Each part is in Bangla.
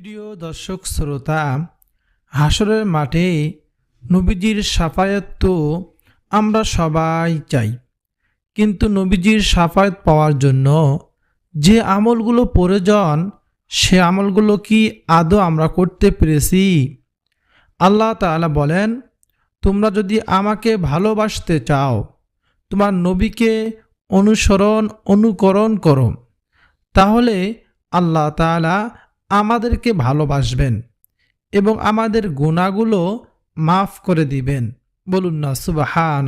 প্রিয় দর্শক শ্রোতা, হাসরের মাঠে নবীজির সাফায়াত তো আমরা সবাই চাই। কিন্তু নবীজির সাফায়াত পাওয়ার জন্য যে আমলগুলো প্রয়োজন, সে আমলগুলো কি আদৌ আমরা করতে পেরেছি? আল্লাহ তাআলা বলেন, তোমরা যদি আমাকে ভালোবাসতে চাও, তোমার নবীকে অনুসরণ, অনুকরণ করো। তাহলে আল্লাহ তাআলা আমাদেরকে ভালোবাসবেন এবং আমাদের গুণাগুলো মাফ করে দিবেন। বলুন না সুবাহান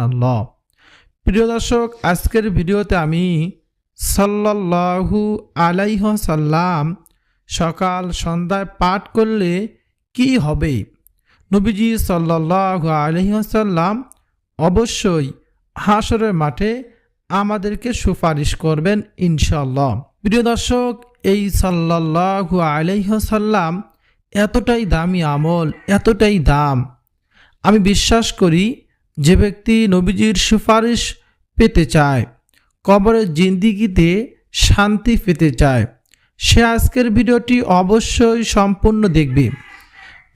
প্রিয় দর্শক, আজকের ভিডিওতে আমি সাল্লাল্লাহু আলাইহ সাল্লাম সকাল সন্ধ্যায় পাঠ করলে কি হবে? নবীজি সাল্লাল্লাহু আলাইহি সাল্লাম অবশ্যই হাসরের মাঠে আমাদেরকে সুপারিশ করবেন ইনশাল্লাহ প্রিয় দর্শক, এই সাল্লাল্লাহু আলাইহসাল্লাম এতটাই দামি আমল, এতটাই দাম। আমি বিশ্বাস করি যে ব্যক্তি নবীজির সুপারিশ পেতে চায়, কবরের জিন্দিগিতে শান্তি পেতে চায়, সে আজকের ভিডিওটি অবশ্যই সম্পূর্ণ দেখবে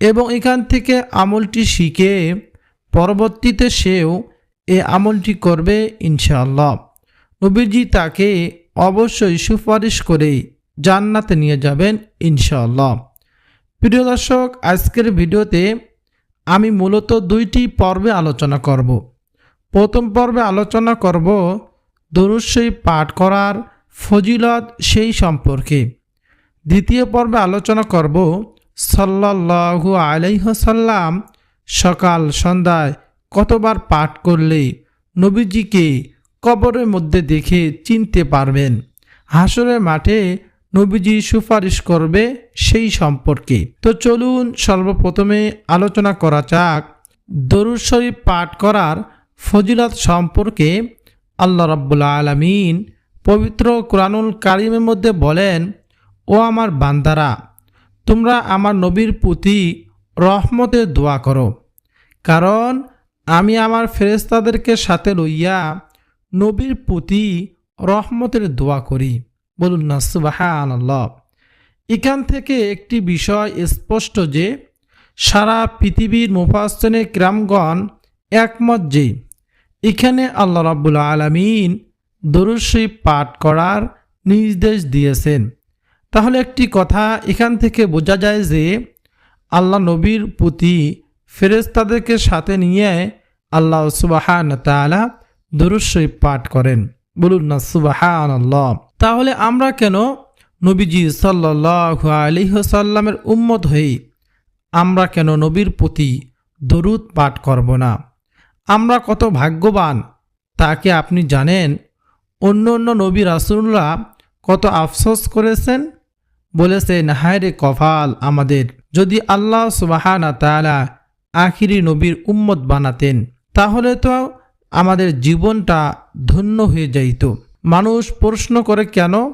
এবং এখান থেকে আমলটি শিখে পরবর্তীতে সেও এ আমলটি করবে ইনশাআল্লাহ। নবীজি তাকে অবশ্যই সুপারিশ করে জান্নাতে নিয়ে যাবেন ইনশাআল্লাহ। প্রিয় দর্শক, আজকের ভিডিওতে আমি মূলত দুইটি পর্বে আলোচনা করব। প্রথম পর্বে আলোচনা করব দরুশ্বই পাঠ করার ফজিলত সেই সম্পর্কে। দ্বিতীয় পর্বে আলোচনা করব সাল্লাল্লাহু আলাইহসাল্লাম সকাল সন্ধ্যায় কতবার পাঠ করলে নবীজিকে কবরের মধ্যে দেখে চিনতে পারবেন, হাসরের মাঠে নবীজি সুপারিশ করবে সেই সম্পর্কে। তো চলুন সর্বপ্রথমে আলোচনা করা যাক, দরুদ শরীফ পাঠ করার ফজিলত সম্পর্কে আল্লাহ রাব্বুল আলমিন পবিত্র কোরআনুল কারিমের মধ্যে বলেন, ও আমার বান্দারা, তোমরা আমার নবীর প্রতি রহমতে দোয়া করো। কারণ আমি আমার ফেরেস্তাদেরকে সাথে লইয়া নবীর প্রতি রহমতের দোয়া করি। বলুন না সুবাহান আল্লাহ এখান থেকে একটি বিষয় স্পষ্ট যে, সারা পৃথিবীর মুফাসনে ক্রামগণ একমত যে, এখানে আল্লাহ রাব্বুল আলমিন দরুশরীফ পাঠ করার নির্দেশ দিয়েছেন। তাহলে একটি কথা এখান থেকে বোঝা যায় যে, আল্লাহ নবীর প্রতি ফেরেস্তাদেরকে সাথে নিয়ে আল্লাহ সুবাহান তালা দরুশরীফ পাঠ করেন। বলুন না সুবাহান তাহলে আমরা কেন নবীজি সাল্লাহ আলিহসাল্লামের উম্মত হয়ে আমরা কেন নবীর প্রতি দরুদ পাঠ করব না? আমরা কত ভাগ্যবান তাকে আপনি জানেন? অন্য অন্য নবী রাসুল্লাহ কত আফসোস করেছেন? বলেছেন রে কফাল আমাদের, যদি আল্লাহ সুবাহানা তালা আখিরি নবীর উম্মত বানাতেন, তাহলে তো আমাদের জীবনটা ধন্য হয়ে যাইত। মানুষ প্রশ্ন করে, কেন?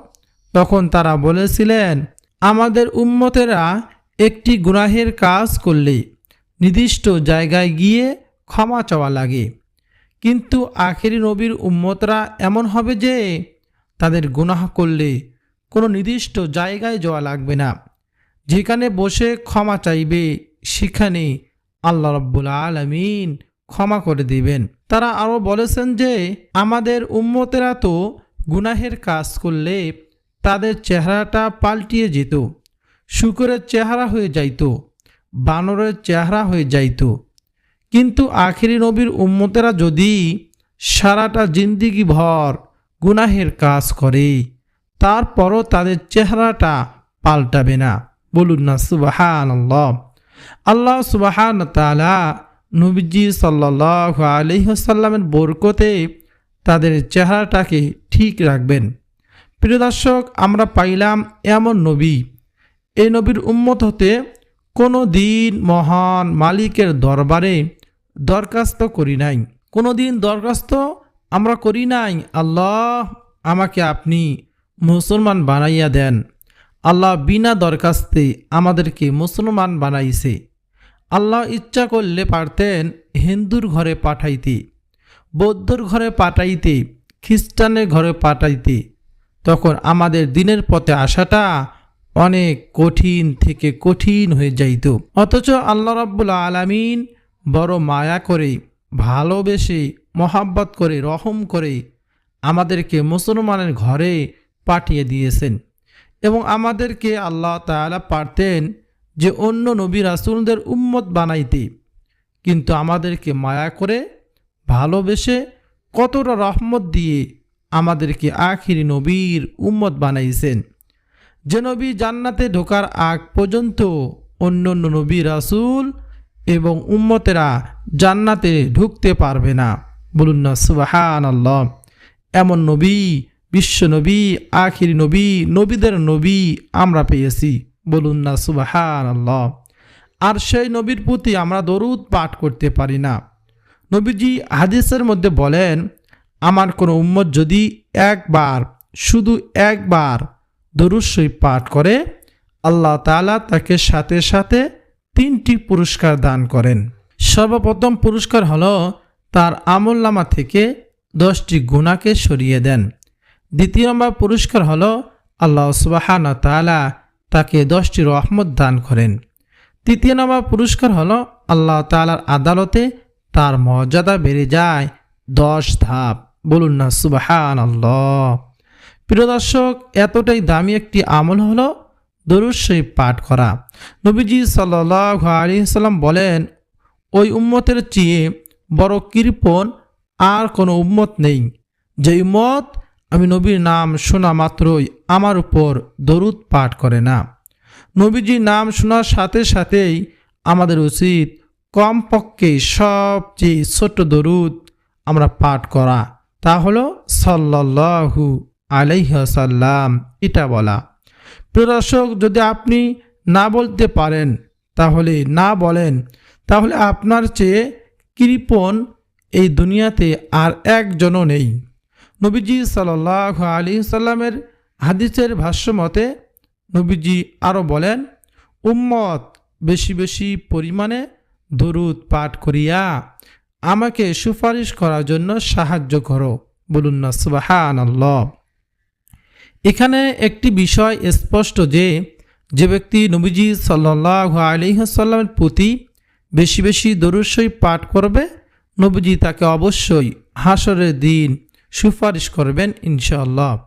তখন তারা বলেছিলেন, আমাদের উম্মতেরা একটি গুনাহের কাজ করলে নির্দিষ্ট জায়গায় গিয়ে ক্ষমা চাওয়া লাগে। কিন্তু আখেরি নবীর উম্মতরা এমন হবে যে তাদের গুনাহ করলে কোনো নির্দিষ্ট জায়গায় যাওয়া লাগবে না। যেখানে বসে ক্ষমা চাইবে, সেখানে আল্লাহ রব্বুল আলমিন ক্ষমা করে দিবেন। তারা আরও বলেছেন যে, আমাদের উম্মতেরা তো গুনাহের কাজ করলে তাদের চেহারাটা পাল্টিয়ে যেত, শুকরের চেহারা হয়ে যাইত, বানরের চেহারা হয়ে যাইত। কিন্তু আখেরি নবীর উম্মতেরা যদি সারাটা জিন্দিগি ভর গুনাহের কাজ করে, তারপরও তাদের চেহারাটা পাল্টাবে না। বলুন না সুবাহান আল্লাহ আল্লাহ সুবাহান তালা নবীজি সাল্লাহ আলহিহসাল্লামের বরকতে তাদের চেহারাটাকে ঠিক রাখবেন। প্রিয় দর্শক, আমরা পাইলাম এমন নবী। এই নবীর উম্মত হতে কোনো দিন মহান মালিকের দরবারে দরখাস্ত করি নাই। কোনো দিন দরখাস্ত আমরা করি নাই। আল্লাহ আমাকে আপনি মুসলমান বানাইয়া দেন। আল্লাহ বিনা দরখাস্তে আমাদেরকে মুসলমান বানাইছে। আল্লাহ ইচ্ছা করলে পারতেন হিন্দুর ঘরে পাঠাইতে, বৌদ্ধর ঘরে পাঠাইতে, খ্রিস্টানের ঘরে পাঠাইতে। তখন আমাদের দিনের পথে আসাটা অনেক কঠিন থেকে কঠিন হয়ে যাইত। অথচ আল্লাহ রাব্বুল আলামিন বড় মায়া করে, ভালোবেসে, মহাব্বত করে, রহম করে আমাদেরকে মুসলমানের ঘরে পাঠিয়ে দিয়েছেন এবং আমাদেরকে আল্লাহ তাআলা পারতেন যে অন্য নবী রাসুলদের উম্মত বানাইতে। কিন্তু আমাদেরকে মায়া করে, ভালোবেসে কতটা রহমত দিয়ে আমাদেরকে আখিরি নবীর উম্মত বানাইছেন। যে নবী জান্নাতে ঢোকার আগ পর্যন্ত অন্য অন্য নবী রাসুল এবং উম্মতেরা জান্নাতে ঢুকতে পারবে না। বলুন না সুবাহান আল্লাহ এমন নবী, বিশ্ব নবী, আখিরি নবী, নবীদের নবী আমরা পেয়েছি। বলুন না সুবাহান আল্লাহ আর সেই নবীর প্রতি আমরা দরুদ পাঠ করতে পারি না। নবীজি হাদিসের মধ্যে বলেন, আমার কোনো উম্মত যদি একবার, শুধু একবার দরুদ শরীফ পাঠ করে, আল্লাহ তাআলা তাকে সাথে সাথে তিনটি পুরস্কার দান করেন। সর্বপ্রথম পুরস্কার হলো তার আমলনামা থেকে দশটি গুণাকে সরিয়ে দেন। দ্বিতীয় নম্বর পুরস্কার হল আল্লাহ সুবাহান তাআলা তাকে দশটি রহমত দান করেন। তৃতীয় নম্বর পুরস্কার হলো আল্লাহ তালার আদালতে তার মর্যাদা বেড়ে যায় দশ ধাপ। বলুন না সুবাহান আল্লাহ প্রিয় দর্শক, এতটাই দামি একটি আমল হলো শরীফ পাঠ করা। নবীজি সাল্লাহ আলী সাল্লাম বলেন, ওই উম্মতের চেয়ে বড় কৃপণ আর কোনো উম্মত নেই। যে উম্মত আমি নবীর নাম শোনা মাত্রই আমার উপর দরুদ পাঠ করে না। নবীজির নাম শোনার সাথে সাথেই আমাদের উচিত কমপক্ষে সবচেয়ে ছোট্ট দরুদ আমরা পাঠ করা। তা হলো সাল্লাহু আলাইহাসাল্লাম এটা বলা। প্রদর্শক যদি আপনি না বলতে পারেন, তাহলে না বলেন, তাহলে আপনার চেয়ে কৃপণ এই দুনিয়াতে আর একজনও নেই। নবীজি সাল্লাহ আলী সাল্লামের হাদিসের ভাষ্য মতে নবীজি আরও বলেন, উম্মত বেশি বেশি পরিমাণে দরুদ পাঠ করিয়া আমাকে সুপারিশ করার জন্য সাহায্য করো। বলুন না সুবাহান এখানে একটি বিষয় স্পষ্ট যে যে ব্যক্তি নবীজি সাল্লাহ আলিহাসাল্লামের প্রতি বেশি বেশি দরুসই পাঠ করবে, নবীজি তাকে অবশ্যই হাসরের দিন সুপারিশ করবেন ইনশাআল্লাহ।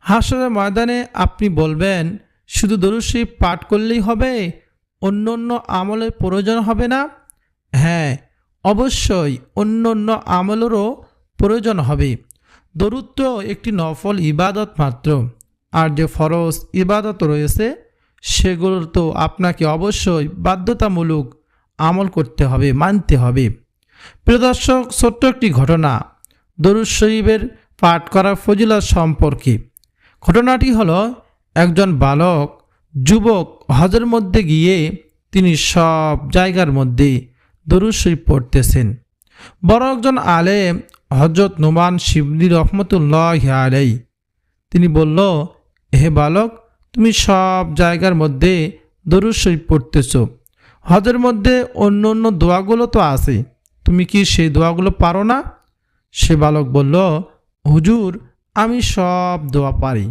হাসরের ময়দানে আপনি বলবেন, শুধু দরুসই পাঠ করলেই হবে? অন্য অন্য আমলের প্রয়োজন হবে না? হ্যাঁ অবশ্যই অন্য অন্য আমলেরও প্রয়োজন হবে। দরুদ তো একটি নফল ইবাদত মাত্র। আর যে ফরজ ইবাদত রয়েছে, সেগুলোর তো আপনাকে অবশ্যই বাধ্যতামূলক আমল করতে হবে, মানতে হবে। প্রিয় দর্শক, ছোট্ট একটি ঘটনা। দরুদ শরীফের পাঠ করার ফজিলত সম্পর্কে। ঘটনাটি হল, একজন বালক, যুবক হজের মধ্যে গিয়ে তিনি সব জায়গার মধ্যে দরুদ শরীফ পড়তেছেন। বড় একজন আলেম হজরত নোমান শিবলি রহমতুল্লাহ আলাই তিনি বলল, হে বালক, তুমি সব জায়গার মধ্যে দরুদ শরীফ পড়তেছ। হজের মধ্যে অন্য অন্য দোয়াগুলো তো আছে। তুমি কি সেই দোয়াগুলো পারো না? সে বালক বলল, হুজুর, আমি সব দোয়া পারি।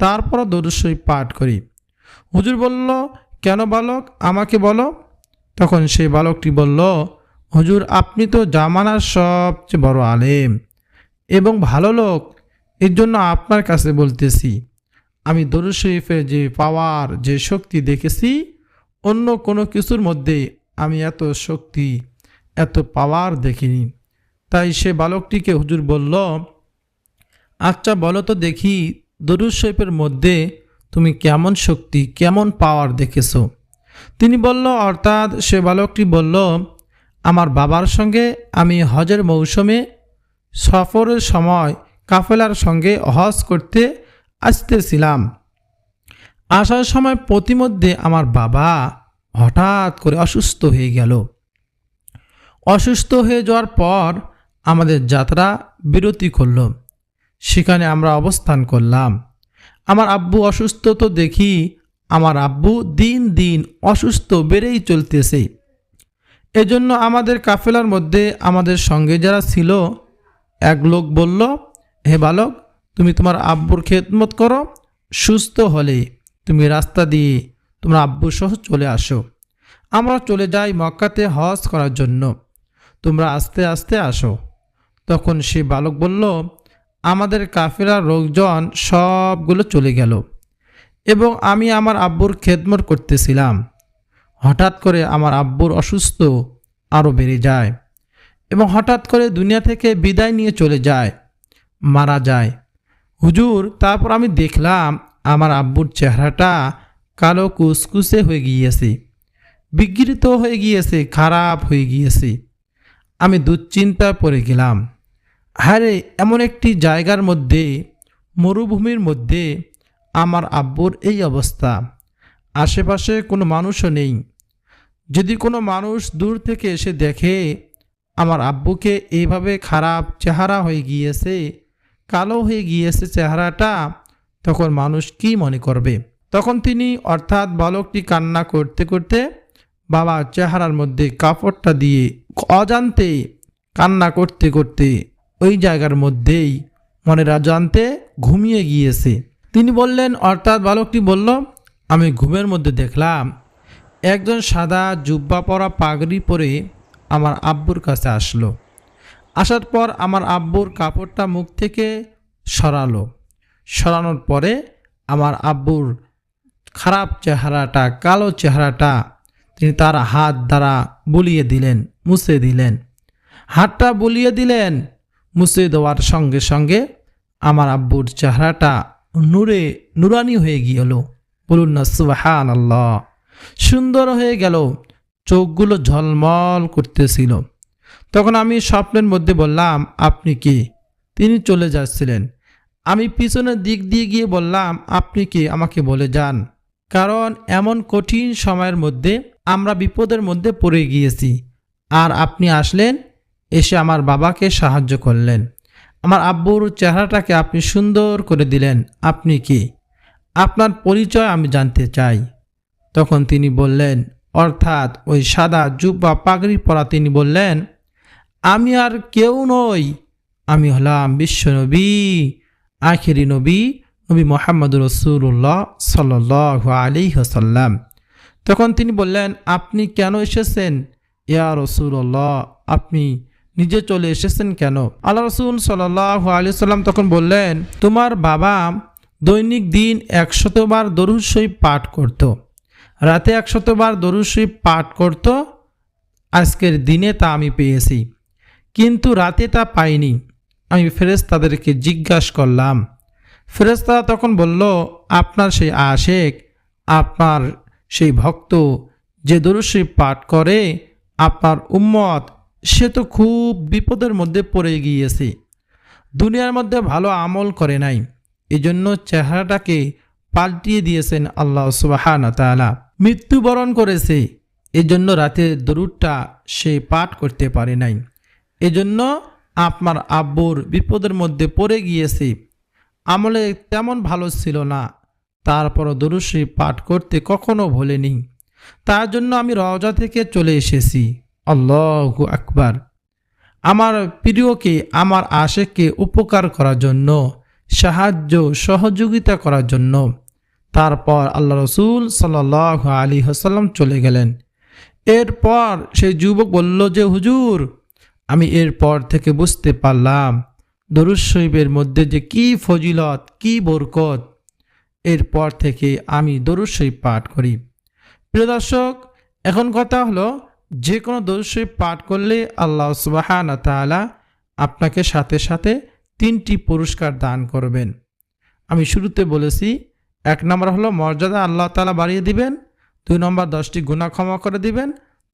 তারপরও দরুদ শরীফ পাঠ করি। হুজুর বলল, কেন বালক, আমাকে বলো। তখন সেই বালকটি বলল, হুজুর, আপনি তো জামানার সবচেয়ে বড় আলেম এবং ভালো লোক। এর জন্য আপনার কাছে বলতেছি, আমি দরুদ শরীফের যে পাওয়ার, যে শক্তি দেখেছি, অন্য কোনো কিছুর মধ্যে আমি এত শক্তি, এত পাওয়ার দেখিনি। তাই সে বালকটিকে হুজুর বলল আচ্ছা বলো তো দেখি দরুদ শরীফের মধ্যে তুমি কেমন শক্তি, কেমন পাওয়ার দেখেছ? তিনি বলল, অর্থাৎ সে বালকটি বলল, আমার বাবার সঙ্গে আমি হজের মৌসুমে সফরের সময় কাফেলার সঙ্গে হজ করতে আসতেছিলাম। আসার সময় প্রতিমধ্যে আমার বাবা হঠাৎ করে অসুস্থ হয়ে গেল। অসুস্থ হয়ে যাওয়ার পর আমাদের যাত্রা বিরতি করল। সেখানে আমরা অবস্থান করলাম। আমার আব্বু অসুস্থ তো দেখি, আমার আব্বু দিন দিন অসুস্থ বেড়েই চলতেছে। এজন্য আমাদের কাফেলার মধ্যে আমাদের সঙ্গে যারা ছিল, এক লোক বলল, হে বালক, তুমি তোমার আব্বুর খেদমত করো, সুস্থ হলে। তুমি রাস্তা দিয়ে তোমরা আব্বু সহ চলে আসো। আমরা চলে যাই মক্কাতে হজ করার জন্য। তোমরা আস্তে আস্তে আসো। তখন সে বালক বলল, আমাদের কাফেরা লোকজন সবগুলো চলে গেল এবং আমি আমার আব্বুর খেদমত করতেছিলাম। হঠাৎ করে আমার আব্বুর অসুস্থ আরও বেড়ে যায় এবং হঠাৎ করে দুনিয়া থেকে বিদায় নিয়ে চলে যায়, মারা যায়। হুজুর, তারপর আমি দেখলাম আমার আব্বুর চেহারাটা কালো কুসকুসে হয়ে গিয়েছে, বিকৃত হয়ে গিয়েছে, খারাপ হয়ে গিয়েছে। আমি দুশ্চিন্তায় পড়ে গেলাম। হারে এমন একটি জায়গার মধ্যে, মরুভূমির মধ্যে আমার আব্বুর এই অবস্থা। আশেপাশে কোনো মানুষও নেই। যদি কোনো মানুষ দূর থেকে এসে দেখে, আমার আব্বুকে এইভাবে খারাপ চেহারা হয়ে গিয়েছে, কালো হয়ে গিয়েছে চেহারাটা, তখন মানুষ কি মনে করবে? তখন তিনি অর্থাৎ বালকটি কান্না করতে করতে বাবা চেহারার মধ্যে কাপড়টা দিয়ে অজান্তে কান্না করতে করতে ওই জায়গার মধ্যেই মনের অজান্তে ঘুমিয়ে গিয়েছে। তিনি বললেন, অর্থাৎ বালকটি বলল, আমি ঘুমের মধ্যে দেখলাম একজন সাদা জুব্বা পরা পাগড়ি পরে আমার আব্বুর কাছে আসলো। আসার পর আমার আব্বুর কাপড়টা মুখ থেকে সরালো। সরানোর পরে আমার আব্বুর খারাপ চেহারাটা, কালো চেহারাটা তিনি তার হাত দ্বারা বুলিয়ে দিলেন, মুছে দিলেন। হাতটা বুলিয়ে দিলেন মুছে দেওয়ার সঙ্গে সঙ্গে আমার আব্বুর চেহারাটা নূরে, নুরানি হয়ে গিয়েল। বলুন না সুবাহান আল্লাহ সুন্দর হয়ে গেল, চোখগুলো ঝলমল করতেছিল। তখন আমি স্বপ্নের মধ্যে বললাম, আপনি কি? তিনি চলে যাচ্ছিলেন। আমি পিছনের দিক দিয়ে গিয়ে বললাম, আপনি কি? আমাকে বলে যান। কারণ এমন কঠিন সময়ের মধ্যে আমরা বিপদের মধ্যে পড়ে গিয়েছি। আর আপনি আসলেন এসে আমার বাবাকে সাহায্য করলেন। আমার আব্বুর চেহারাটাকে আপনি সুন্দর করে দিলেন। আপনি কি? আপনার পরিচয় আমি জানতে চাই। তখন তিনি বললেন, অর্থাৎ ওই সাদা জুব্বা পাগড়ি পরা তিনি বললেন, আমি আর কেউ নই। আমি হলাম বিশ্বনবী আখেরি নবী নবী মোহাম্মদ রসুল্লাহ সাল আলী হাসাল্লাম তখন তিনি বললেন, আপনি কেন এসেছেন? ইয়া রসুল্লাহ আপনি নিজে চলে এসেছেন কেন? আল্লাহ রসুল সাল্লাহ আলি সাল্লাম তখন বললেন, তোমার বাবা দৈনিক দিন একশতবার দরুদ শরীফ পাঠ করত। রাতে একশতবার দরুদ শরীফ পাঠ করত, আজকের দিনে তা আমি পেয়েছি। কিন্তু রাতে তা পাইনি। আমি ফেরেস্তাদেরকে জিজ্ঞাসা করলাম। ফেরেস্তারা তখন বলল, আপনার সেই আশেক, আপনার সেই ভক্ত যে দরুশরী পাঠ করে, আপনার উম্মত সে তো খুব বিপদের মধ্যে পড়ে গিয়েছে। দুনিয়ার মধ্যে ভালো আমল করে নাই। এজন্য চেহারাটাকে পাল্টিয়ে দিয়েছেন আল্লাহ সুবাহানা তালা মৃত্যুবরণ করেছে। এজন্য রাতে দরুদটা সে পাঠ করতে পারে নাই। এজন্য আপনার আব্বুর বিপদের মধ্যে পড়ে গিয়েছে। আমলে তেমন ভালো ছিল না। তারপরও দরুশ্রী পাঠ করতে কখনো ভোলেনি। তার জন্য আমি রওজা থেকে চলে এসেছি। আল্লাহ আকবার। আমার প্রিয়কে, আমার আশেককে উপকার করার জন্য, সাহায্য, সহযোগিতা করার জন্য। তারপর আল্লাহ রসুল সাল আলী হাসাল্লাম চলে গেলেন। এরপর সেই যুবক বলল, যে হুজুর, আমি এরপর থেকে বুঝতে পারলাম দরুদ শরীফের মধ্যে যে কি ফজিলত, কি বরকত। এরপর থেকে আমি দরুদ শরীফ পাঠ করি। প্রিয় দর্শক, এখন কথা হলো যে কোনো দরুদ পাঠ করলে আল্লাহ সুবাহানা তালা আপনাকে সাথে সাথে তিনটি পুরস্কার দান করবেন। আমি শুরুতে বলেছি, এক নম্বর হলো মর্যাদা আল্লাহ তালা বাড়িয়ে দিবেন, দুই নম্বর দশটি গুণা ক্ষমা করে দিবেন,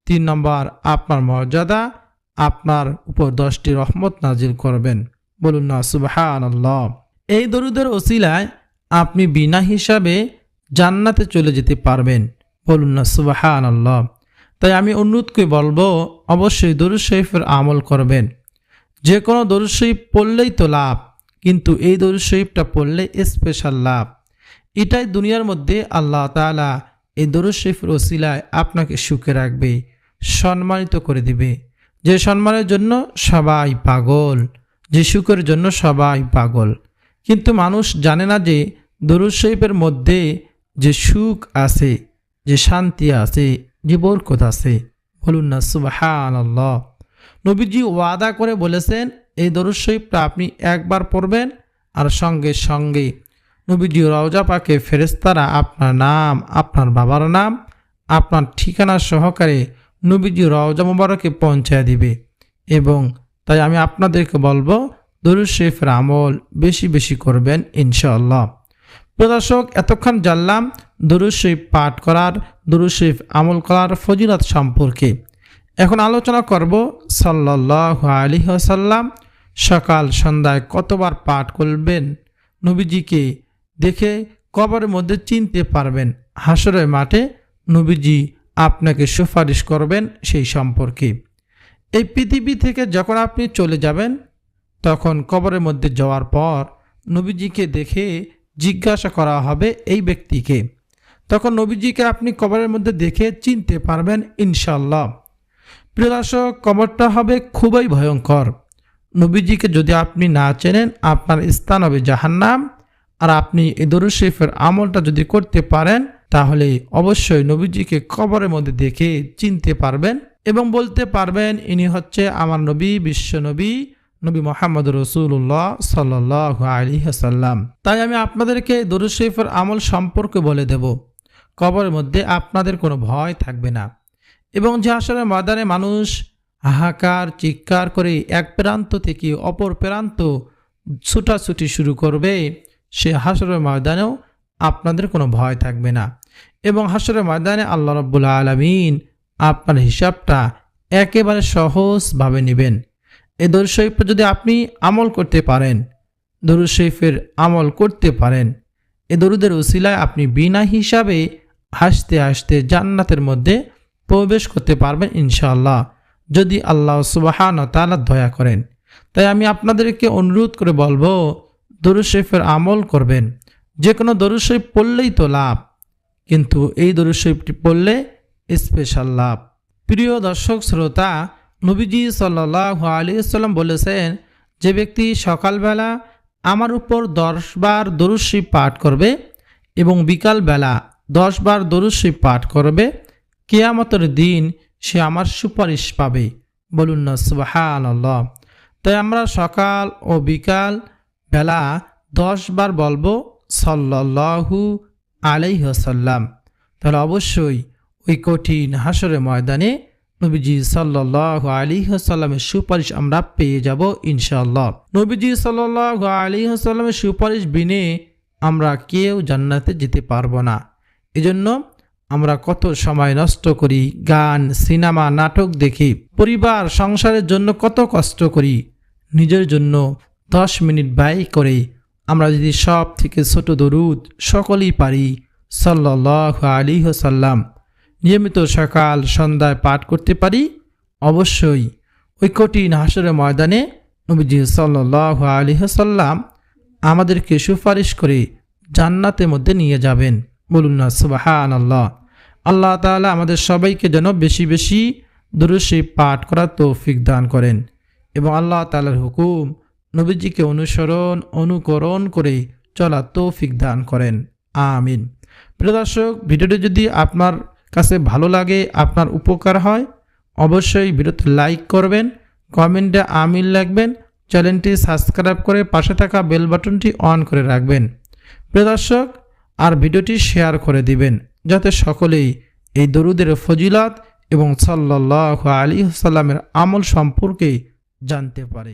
তিন নম্বর আপনার মর্যাদা আপনার উপর দশটি রহমত নাজিল করবেন। বলুন না সুবাহান এই দরুদের ওসিলায় আপনি বিনা হিসাবে জান্নাতে চলে যেতে পারবেন। বলুন না সুবাহান আল্লাহ তাই আমি অনুরোধকে বলব, অবশ্যই দরুদ শরীফের আমল করবেন। যে কোনো দরুদ শরীফ পড়লেই তো লাভ, কিন্তু এই দরুদ শরীফটা পড়লে স্পেশাল লাভ। এটাই দুনিয়ার মধ্যে আল্লাহ তালা এই দরুদ শরীফের ওসিলায় আপনাকে সুখে রাখবে, সম্মানিত করে দিবে। যে সম্মানের জন্য সবাই পাগল, যে সুখের জন্য সবাই পাগল। কিন্তু মানুষ জানে না যে দরুদ শরীফের মধ্যে যে সুখ আছে, যে শান্তি আছে যে বরকত আছে। বলুন না সুবাহান আল্লাহ নবীজি ওয়াদা করে বলেছেন, এই দরুদ শরীফটা আপনি একবার পড়বেন আর সঙ্গে সঙ্গে নবীজি রওজা পাকে ফেরেস্তারা আপনার নাম, আপনার বাবার নাম, আপনার ঠিকানা সহকারে নবীজি রওজা মুবারকে পৌঁছায় দিবে। এবং তাই আমি আপনাদেরকে বলব, দরুদ শরীফের আমল বেশি বেশি করবেন ইনশাআল্লাহ। প্রদর্শক এতক্ষণ জানলাম দরুদ শরীফ পাঠ করার, দরুদ শরীফ আমল করার ফজিলত সম্পর্কে। এখন আলোচনা করব সাল্লাহ আলী সাল্লাম সকাল সন্ধ্যায় কতবার পাঠ করবেন? নবীজিকে দেখে কবরের মধ্যে চিনতে পারবেন, হাসরের মাঠে নবীজি আপনাকে সুপারিশ করবেন সেই সম্পর্কে। এই পৃথিবী থেকে যখন আপনি চলে যাবেন, তখন কবরের মধ্যে যাওয়ার পর নবীজিকে দেখে জিজ্ঞাসা করা হবে এই ব্যক্তিকে। তখন নবীজিকে আপনি কবরের মধ্যে দেখে চিনতে পারবেন ইনশাল্লাহ প্রিয় দর্শক, কবরটা হবে খুবই ভয়ঙ্কর। নবীজিকে যদি আপনি না চেনেন, আপনার স্থান হবে জাহান্নাম। আর আপনি এই দরুদ শরীফের আমলটা যদি করতে পারেন, তাহলে অবশ্যই নবীজিকে কবরের মধ্যে দেখে চিনতে পারবেন এবং বলতে পারবেন, ইনি হচ্ছে আমার নবী, বিশ্ব নবী। নবী মোহাম্মদ রসুল্লাহ সাল্লাহ আলী হাসাল্লাম তাই আমি আপনাদেরকে দরুদ শরীফের আমল সম্পর্কে বলে দেব। কবরের মধ্যে আপনাদের কোনো ভয় থাকবে না। এবং যে আসলে ময়দানে মানুষ হাহাকার, চিৎকার করে এক প্রান্ত থেকে অপর প্রান্ত ছুটাছুটি শুরু করবে, সে হাসরের ময়দানেও আপনাদের কোনো ভয় থাকবে না। এবং হাসরের ময়দানে আল্লাহ রব্বুল আলমিন আপনার হিসাবটা একেবারে সহজভাবে নেবেন। এই দরুদ শরীফটা যদি আপনি আমল করতে পারেন, দরুদ শরীফের আমল করতে পারেন, এ দরুদের উসিলায় আপনি বিনা হিসাবে হাসতে হাসতে জান্নাতের মধ্যে প্রবেশ করতে পারবেন ইনশাআল্লাহ। যদি আল্লাহ সুবাহান তালা দয়া করেন। তাই আমি আপনাদেরকে অনুরোধ করে বলব, দরুদ শরীফের আমল করবেন। যে কোনো দরুদ শরীফ পড়লেই তো লাভ, কিন্তু এই দরুদ শরীফটি পড়লে স্পেশাল লাভ। প্রিয় দর্শক, শ্রোতা নবীজি সাল্লাহ আলিয়াল্লাম বলেছেন, যে ব্যক্তি সকালবেলা আমার উপর দশবার দরুশি পাঠ করবে এবং বিকালবেলা দশবার দরুশি পাঠ করবে, কেয়ামতের দিন সে আমার সুপারিশ পাবে। বলুন না সুবাহান তাই আমরা সকাল ও বিকাল বেলা দশবার বলব সাল্লাহু আলাইহসাল্লাম তাহলে অবশ্যই ওই কঠিন হাসরের ময়দানে নবীজি সাল্লাহ আলী হাসাল্লামের সুপারিশ আমরা পেয়ে যাব ইনশাল্লাহ নবীজি সাল্লাহ আলী হাসাল্লামের সুপারিশ বিনে আমরা কেউ জান্নাতে যেতে পারব না। এজন্য আমরা কত সময় নষ্ট করি, গান, সিনেমা, নাটক দেখি, পরিবার, সংসারের জন্য কত কষ্ট করি, নিজের জন্য দশ মিনিট ব্যয় করে আমরা যদি সব থেকে ছোট দরুদ সকলেই পারি সাল্লাহ আলী হাসাল্লাম নিয়মিত সকাল সন্ধ্যায় পাঠ করতে পারি। অবশ্যই ওই কঠিন হাসরের ময়দানে নবীজি সাল্লাহ আলী হাসাল্লাম আমাদেরকে সুপারিশ করে জান্নাতের মধ্যে নিয়ে যাবেন। বলুন না সুবাহান আল্লাহ আল্লাহ তালা আমাদের সবাইকে যেন বেশি বেশি দুরুশি পাঠ করার তৌফিক দান করেন এবং আল্লাহ তালার হুকুম নবীজিকে অনুসরণ, অনুকরণ করে চলা তৌফিক দান করেন। আমিন। প্রিয় দর্শক, ভিডিওটি যদি আপনার কাছে ভালো লাগে, আপনার উপকার হয়, অবশ্যই ভিডিওতে লাইক করবেন, কমেন্টে আমিন লাগবেন, চ্যানেলটি সাবস্ক্রাইব করে পাশে থাকা বেল বাটনটি অন করে রাখবেন। প্রিয় দর্শক, আর ভিডিওটি শেয়ার করে দিবেন, যাতে সকলেই এই দরুদের ফজিলাত এবং সাল্লাহ আলী সাল্লামের আমল সম্পর্কে জানতে পারে।